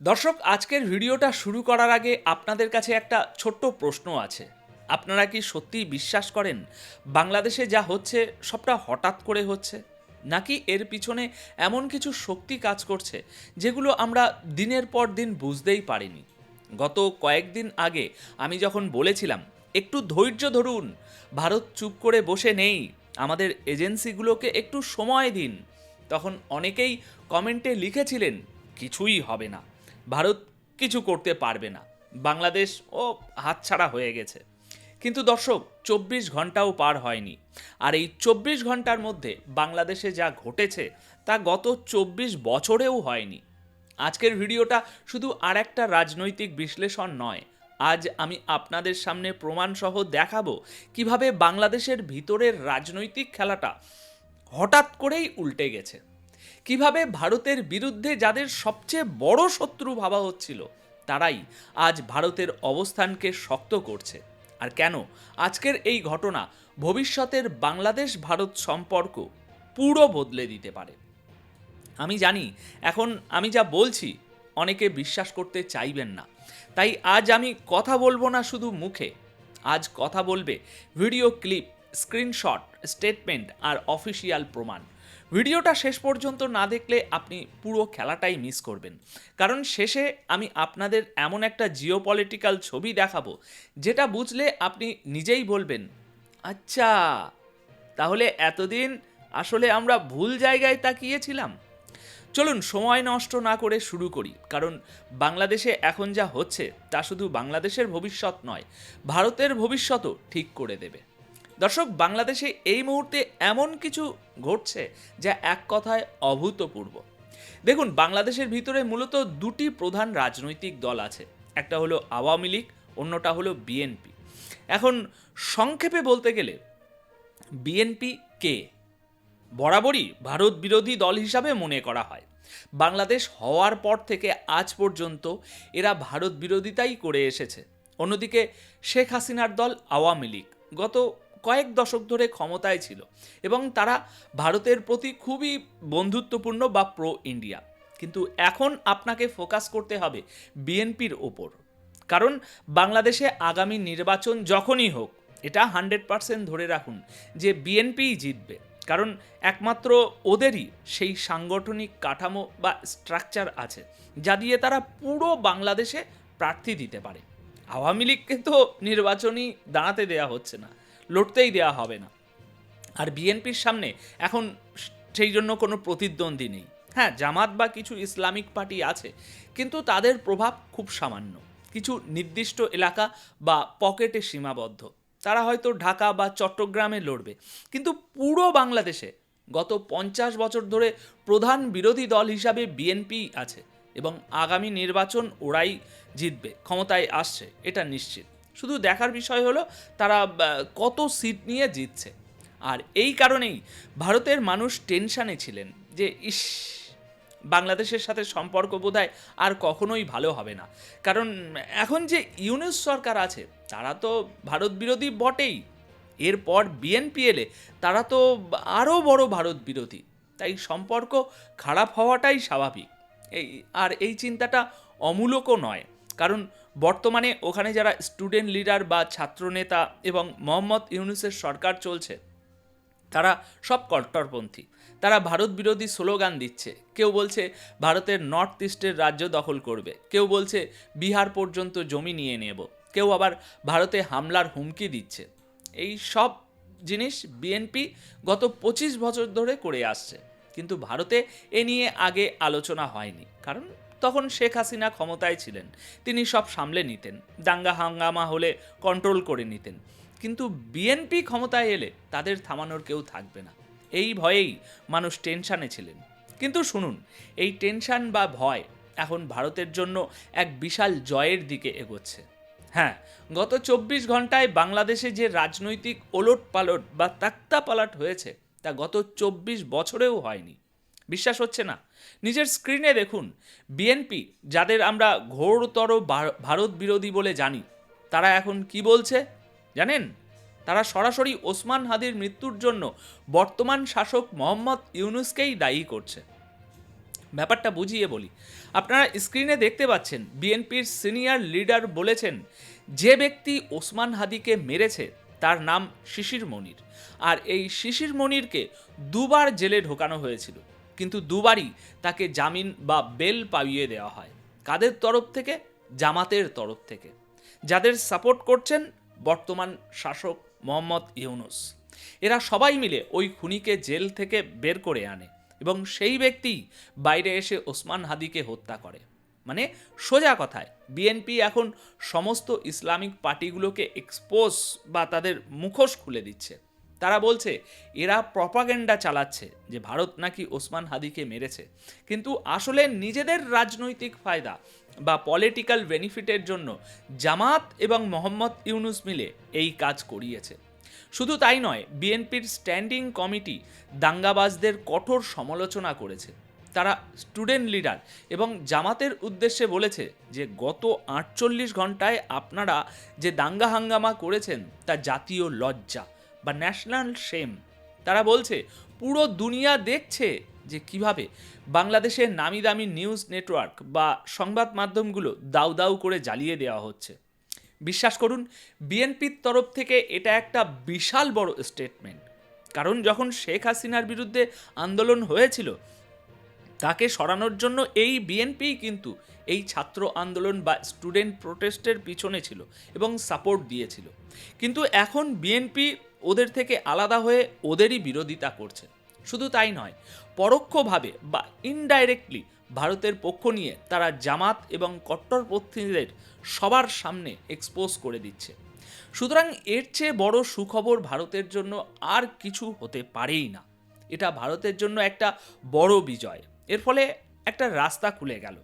দর্শক, আজকের ভিডিওটা শুরু করার আগে আপনাদের কাছে একটা ছোট্ট প্রশ্ন আছে। আপনারা কি সত্যিই বিশ্বাস করেন বাংলাদেশে যা হচ্ছে সবটা হঠাৎ করে হচ্ছে? নাকি এর পিছনে এমন কিছু শক্তি কাজ করছে যেগুলো আমরা দিনের পর দিন বুঝতেই পারিনি? গত কয়েকদিন আগে আমি যখন বলেছিলাম, একটু ধৈর্য ধরুন, ভারত চুপ করে বসে নেই, আমাদের এজেন্সিগুলোকে একটু সময় দিন, তখন অনেকেই কমেন্টে লিখেছিলেন, কিছুই হবে না। ভারত কিছু করতে পারবে না। বাংলাদেশ ও হাতছাড়া হয়ে গেছে। কিন্তু দর্শক, চব্বিশ ঘন্টাও পার হয়নি। আর এই চব্বিশ ঘণ্টার মধ্যে বাংলাদেশে যা ঘটেছে, তা গত চব্বিশ বছরেও হয়নি। আজকের ভিডিওটা শুধু আর একটা রাজনৈতিক বিশ্লেষণ নয়। আজ আমি আপনাদের সামনে প্রমাণসহ দেখাবো কীভাবে বাংলাদেশের ভিতরের রাজনৈতিক খেলাটা হঠাৎ করেই উল্টে গেছে। কীভাবে ভারতের বিরুদ্ধে যাদের সবচেয়ে বড় শত্রু ভাবা হচ্ছিল, তারাই আজ ভারতের অবস্থানকে শক্ত করছে। আর কেন? আজকের এই ঘটনা ভবিষ্যতের বাংলাদেশ ভারত সম্পর্ক পুরো বদলে দিতে পারে। আমি জানি, এখন আমি যা বলছি, অনেকে বিশ্বাস করতে চাইবেন না। তাই আজ আমি কথা বলব না শুধু মুখে। আজ কথা বলবে ভিডিও ক্লিপ, স্ক্রিনশট, স্টেটমেন্ট আর অফিসিয়াল প্রমাণ। ভিডিওটা শেষ পর্যন্ত না দেখলে আপনি পুরো খেলাটাই মিস করবেন। কারণ শেষে আমি আপনাদের এমন একটা জিওপলিটিক্যাল ছবি দেখাবো, যেটা বুঝলে আপনি নিজেই বলবেন আচ্ছা তাহলে এতদিন আসলে আমরা ভুল জায়গায় তাকিয়েছিলাম? চলুন, সময় নষ্ট না করে শুরু করি, কারণ বাংলাদেশে এখন যা হচ্ছে, তা শুধু বাংলাদেশের ভবিষ্যৎ নয়, ভারতের ভবিষ্যতও ঠিক করে দেবে। দর্শক, বাংলাদেশে এই মুহূর্তে এমন কিছু ঘটছে যা এক কথায় অভূতপূর্ব। দেখুন, বাংলাদেশের ভিতরে মূলত দুটি প্রধান রাজনৈতিক দল আছে। একটা হলো আওয়ামী লীগ, অন্যটা হলো বিএনপি। এখন, সংক্ষেপে বলতে গেলে, বিএনপি কে? বরাবরই ভারত বিরোধী দল হিসাবে মনে করা হয়। বাংলাদেশ হওয়ার পর থেকে আজ পর্যন্ত এরা ভারত বিরোধিতাই করে এসেছে। অন্যদিকে, শেখ হাসিনার দল আওয়ামী লীগ। গত কয়েক দশক ধরে ক্ষমতায় ছিল এবং তারা ভারতের প্রতি খুবই বন্ধুত্বপূর্ণ বা প্রো ইন্ডিয়া কিন্তু এখন আপনাকে ফোকাস করতে হবে বিএনপির ওপর। কারণ বাংলাদেশে আগামী নির্বাচন যখনই হোক, এটা হান্ড্রেড পার্সেন্ট ধরে রাখুন যে বিএনপিই জিতবে। কারণ একমাত্র ওদেরই সেই সাংগঠনিক কাঠামো বা স্ট্রাকচার আছে, যা দিয়ে তারা পুরো বাংলাদেশে প্রার্থী দিতে পারে। আওয়ামী লীগকে তো নির্বাচনই দাঁড়াতে দেওয়া হচ্ছে না। লড়তেই দেওয়া হবে না। আর বিএনপির সামনে এখন সেই জন্য কোনো প্রতিদ্বন্দ্বী নেই। হ্যাঁ জামাত বা কিছু ইসলামিক পার্টি আছে, কিন্তু তাদের প্রভাব খুব সামান্য। কিছু নির্দিষ্ট এলাকা বা পকেটে সীমাবদ্ধ। তারা হয়তো ঢাকা বা চট্টগ্রামে লড়বে। কিন্তু পুরো বাংলাদেশে গত পঞ্চাশ বছর ধরে প্রধান বিরোধী দল হিসাবে বিএনপি আছে এবং আগামী নির্বাচন ওরাই জিতবে, ক্ষমতায় আসছে, এটা নিশ্চিত। শুধু দেখার বিষয় হলো তারা কত সিট নিয়ে জিতছে। আর এই কারণেই ভারতের মানুষ টেনশানে ছিলেন যে, ইস, বাংলাদেশের সাথে সম্পর্ক বোধহয় আর কখনোই ভালো হবে না। কারণ এখন যে ইউনিস সরকার আছে, তারা তো ভারত বিরোধী বটেই। এরপর বিএনপি এলে তারা তো আরও বড় ভারত বিরোধী। তাই সম্পর্ক খারাপ হওয়াটাই স্বাভাবিক। এই, আর এই চিন্তাটা অমূলকও নয়। কারণ বর্তমানে ওখানে যারা স্টুডেন্ট লিডার বা ছাত্রনেতা এবং মোহাম্মদ ইউনুসের সরকার চলছে, তারা সব কট্টরপন্থী। তারা ভারত বিরোধী স্লোগান দিচ্ছে। কেউ বলছে ভারতের নর্থ ইস্টের রাজ্য দখল করবে। কেউ বলছে বিহার পর্যন্ত জমি নিয়ে নেব। কেউ আবার ভারতে হামলার হুমকি দিচ্ছে। এই সব জিনিস বিএনপি গত পঁচিশ বছর ধরে করে আসছে। কিন্তু ভারতে এ নিয়ে আগে আলোচনা হয়নি। কারণ তখন শেখ হাসিনা ক্ষমতায় ছিলেন। তিনি সব সামলে নিতেন, দাঙ্গা হাঙ্গামা হলে কন্ট্রোল করে নিতেন। কিন্তু বিএনপি ক্ষমতায় এলে তাদের থামানোর কেউ থাকবে না। এই ভয়েই মানুষ টেনশানে ছিলেন। কিন্তু শুনুন, এই টেনশন বা ভয় এখন ভারতের জন্য এক বিশাল জয়ের দিকে এগোচ্ছে। হ্যাঁ গত চব্বিশ ঘন্টায় বাংলাদেশে যে রাজনৈতিক ওলট পালট বা তাক্তা পালাট হয়েছে, তা গত চব্বিশ বছরেও হয়নি। বিশ্বাস হচ্ছে না। নিজের স্ক্রিনে দেখুন বিএনপি যাদের আমরা ঘোরতর ভারত বিরোধী বলে জানি, তারা এখন কি বলছে জানেন? তারা সরাসরি ওসমান হাদির মৃত্যুর জন্য বর্তমান শাসক মোহাম্মদ ইউনুসকেই দায়ী করছে। ব্যাপারটা বুঝিয়ে বলি, আপনারা স্ক্রিনে দেখতে পাচ্ছেন বিএনপির সিনিয়র লিডার বলেছেন, যে ব্যক্তি ওসমান হাদিকে মেরেছে, তার নাম শিশির মনির। আর এই শিশির মনিরকে দুবার জেলে ঢোকানো হয়েছিল। কিন্তু দুবারই তাকে জামিন বা বেল পাইয়ে দেওয়া হয়। কাদের তরফ থেকে? জামাতের তরফ থেকে। যাদের সাপোর্ট করছেন বর্তমান শাসক মোহাম্মদ ইউনুস। এরা সবাই মিলে ওই খুনিকে জেল থেকে বের করে আনে এবং সেই ব্যক্তি বাইরে এসে ওসমান হাদিকে হত্যা করে। মানে সোজা কথায়, বিএনপি এখন সমস্ত ইসলামিক পার্টিগুলোকে এক্সপোজ বা তাদের মুখোশ খুলে দিচ্ছে। তারা বলছে, এরা প্রপাগেন্ডা চালাচ্ছে, যে ভারত নাকি ওসমান হাদিকে মেরেছে। কিন্তু আসলে নিজেদের রাজনৈতিক ফায়দা বা পলিটিক্যাল বেনিফিটের জন্য জামাত এবং মোহাম্মদ ইউনুস মিলে এই কাজ করিয়েছে। শুধু তাই নয়, বিএনপির স্ট্যান্ডিং কমিটি দাঙ্গাবাজদের কঠোর সমালোচনা করেছে। তারা স্টুডেন্ট লিডার এবং জামাতের উদ্দেশ্যে বলেছে যে, গত আটচল্লিশ ঘন্টায় আপনারা যে দাঙ্গা হাঙ্গামা করেছেন, তা জাতীয় লজ্জা। বা ন্যাশনাল শেম তারা বলছে, পুরো দুনিয়া দেখছে যে কীভাবে বাংলাদেশের নামি দামি নিউজ নেটওয়ার্ক বা সংবাদ মাধ্যমগুলো দাউ দাউ করে জ্বালিয়ে দেওয়া হচ্ছে। বিশ্বাস করুন, বিএনপির তরফ থেকে এটা একটা বিশাল বড় স্টেটমেন্ট কারণ যখন শেখ হাসিনার বিরুদ্ধে আন্দোলন হয়েছিল, তাকে সরানোর জন্য এই বিএনপিই কিন্তু এই ছাত্র আন্দোলন বা স্টুডেন্ট প্রোটেস্টের পিছনে ছিল এবং সাপোর্ট দিয়েছিল। কিন্তু এখন বিএনপি ওদের থেকে আলাদা হয়ে ওদেরই বিরোধিতা করছে। শুধু তাই নয়, পরোক্ষভাবে বা ইনডাইরেক্টলি ভারতের পক্ষ নিয়ে তারা জামাত এবং কট্টরপন্থীদের সবার সামনে এক্সপোজ করে দিচ্ছে। সুতরাং এর চেয়ে বড় সুখবর ভারতের জন্য আর কিছু হতে পারেই না। এটা ভারতের জন্য একটা বড় বিজয়। এর ফলে একটা রাস্তা খুলে গেল।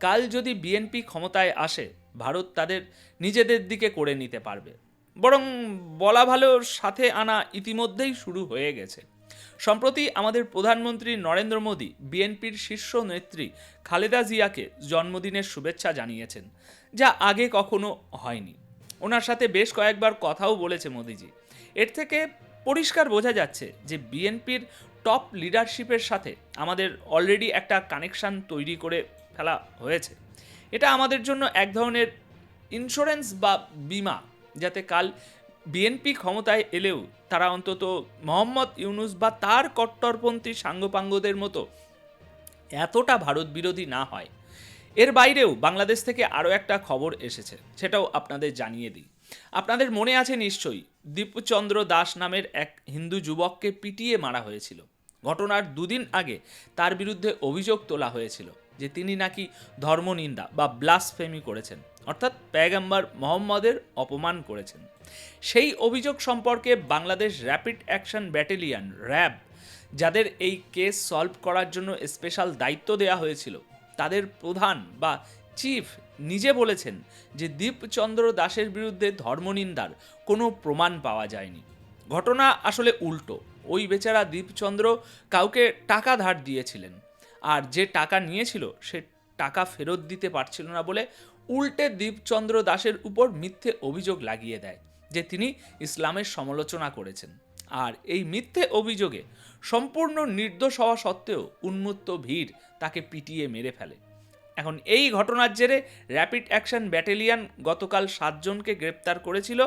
কাল যদি বিএনপি ক্ষমতায় আসে, ভারত তাদের নিজেদের দিকে করে নিতে পারবে। বরং বলা ভালোর সাথে আনা ইতিমধ্যেই শুরু হয়ে গেছে। সম্প্রতি আমাদের প্রধানমন্ত্রী নরেন্দ্র মোদী, বিএনপির শীর্ষ নেত্রী খালেদা জিয়াকে জন্মদিনের শুভেচ্ছা জানিয়েছেন, যা আগে কখনো হয়নি। ওনার সাথে বেশ কয়েকবার কথাও বলেছে মোদিজি। এর থেকে পরিষ্কার বোঝা যাচ্ছে যে বিএনপির টপ লিডারশিপের সাথে আমাদের অলরেডি একটা কানেকশন তৈরি করে ফেলা হয়েছে। এটা আমাদের জন্য এক ধরনের ইন্স্যুরেন্স বা বিমা যাতে কাল বিএনপি ক্ষমতায় এলেও তারা অন্তত মোহাম্মদ ইউনুস বা তার কট্টরপন্থী সাঙ্গপাঙ্গদের মতো এতটা ভারত বিরোধী না হয়। এর বাইরেও বাংলাদেশ থেকে আরও একটা খবর এসেছে, সেটাও আপনাদের জানিয়ে দিই। আপনাদের মনে আছে নিশ্চয়ই, দীপচন্দ্র দাস নামের এক হিন্দু যুবককে পিটিয়ে মারা হয়েছিল। ঘটনার দুদিন আগে তার বিরুদ্ধে অভিযোগ তোলা হয়েছিল যে তিনি নাকি ধর্মনিন্দা বা ব্লাসফেমি করেছেন। অর্থাৎ প্যাগাম্বার মোহাম্মদের অপমান করেছেন। সেই অভিযোগ সম্পর্কে Bangladesh rapid action battalion, RAB, যাদের এই কেস সলভ করার জন্য স্পেশাল দায়িত্ব দেওয়া হয়েছিল, তাদের প্রধান বা চিফ নিজে বলেছেন যে দীপচন্দ্র দাসের বিরুদ্ধে ধর্মনিন্দার কোনো প্রমাণ পাওয়া যায়নি। ঘটনা আসলে উল্টো। ওই বেচারা দীপচন্দ্র কাউকে টাকা ধার দিয়েছিলেন, আর যে টাকা নিয়েছিল সে টাকা ফেরত দিতে পারছিল না বলে উল্টে দীপচন্দ্র দাসের উপর মিথ্যে অভিযোগ লাগিয়ে দেয়, যে তিনি ইসলামের সমালোচনা করেছেন। আর এই মিথ্যে অভিযোগে সম্পূর্ণ নির্দোষ হওয়া সত্ত্বেও উন্মুক্ত ভিড় তাকে পিটিয়ে মেরে ফেলে। এখন এই ঘটনার জেরে র্যাপিড অ্যাকশন ব্যাটালিয়ন গতকাল সাতজনকে গ্রেপ্তার করেছিল,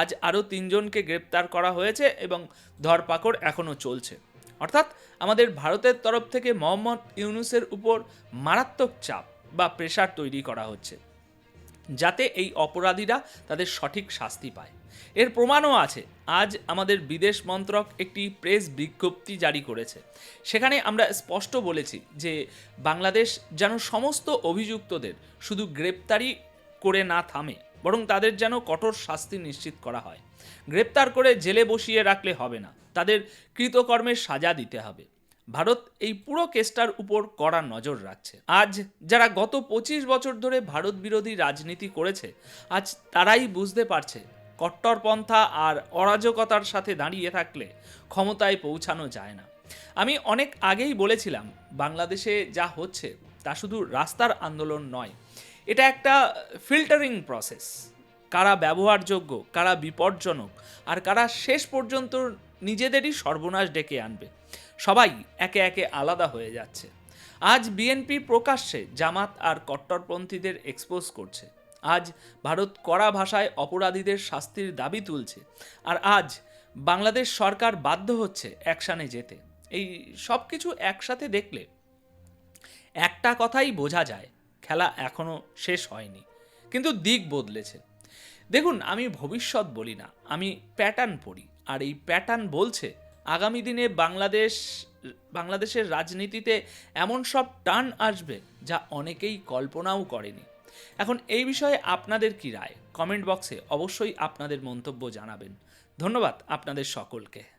আজ আরও তিনজনকে গ্রেপ্তার করা হয়েছে এবং ধরপাকড় এখনও চলছে। অর্থাৎ আমাদের ভারতের তরফ থেকে মোহাম্মদ ইউনুসের উপর মারাত্মক চাপ বা প্রেশার তৈরি করা হচ্ছে। যাতে এই অপরাধীরা তাদের সঠিক শাস্তি পায়। এর প্রমাণও আছে। আজ আমাদের বিদেশ মন্ত্রক একটি প্রেস বিজ্ঞপ্তি জারি করেছে। সেখানে আমরা স্পষ্ট বলেছি যে বাংলাদেশ যেন সমস্ত অভিযুক্তদের শুধু গ্রেপ্তারি করে না থামে, বরং তাদের যেন কঠোর শাস্তি নিশ্চিত করা হয়। গ্রেপ্তার করে জেলে বসিয়ে রাখলে হবে না। তাদের কৃতকর্মের সাজা দিতে হবে। ভারত এই পুরো কেসটার উপর কড়া নজর রাখছে। আজ যারা গত পঁচিশ বছর ধরে ভারত বিরোধী রাজনীতি করেছে, আজ তারাই বুঝতে পারছে কট্টরপন্থা আর অরাজকতার সাথে দাঁড়িয়ে থাকলে ক্ষমতায় পৌঁছানো যায় না। আমি অনেক আগেই বলেছিলাম, বাংলাদেশে যা হচ্ছে তা শুধু রাস্তার আন্দোলন নয়, এটা একটা ফিল্টারিং প্রসেস কারা ব্যবহারযোগ্য, কারা বিপজ্জনক, আর কারা শেষ পর্যন্ত নিজেদেরই সর্বনাশ ডেকে আনবে। সবাই একে একে আলাদা হয়ে যাচ্ছে। আজ বিএনপি প্রকাশ্যে জামাত আর কট্টরপন্থীদের এক্সপোজ করছে। আজ ভারত কড়া ভাষায় অপরাধীদের শাস্তির দাবি তুলছে। আর আজ বাংলাদেশ সরকার বাধ্য হচ্ছে অ্যাকশানে যেতে। এই সব কিছু একসাথে দেখলে একটা কথাই বোঝা যায়, খেলা এখনও শেষ হয়নি, কিন্তু দিক বদলেছে। দেখুন, আমি ভবিষ্যৎ বলি না, আমি প্যাটার্ন পড়ি। আর এই প্যাটার্ন বলছে আগামী দিনে বাংলাদেশ, বাংলাদেশের রাজনীতিতে এমন সব টান আসবে যা অনেকেই কল্পনাও করেনি। এখন এই বিষয়ে আপনাদের কি রায়? কমেন্ট বক্সে অবশ্যই আপনাদের মন্তব্য জানাবেন। ধন্যবাদ আপনাদের সকলকে।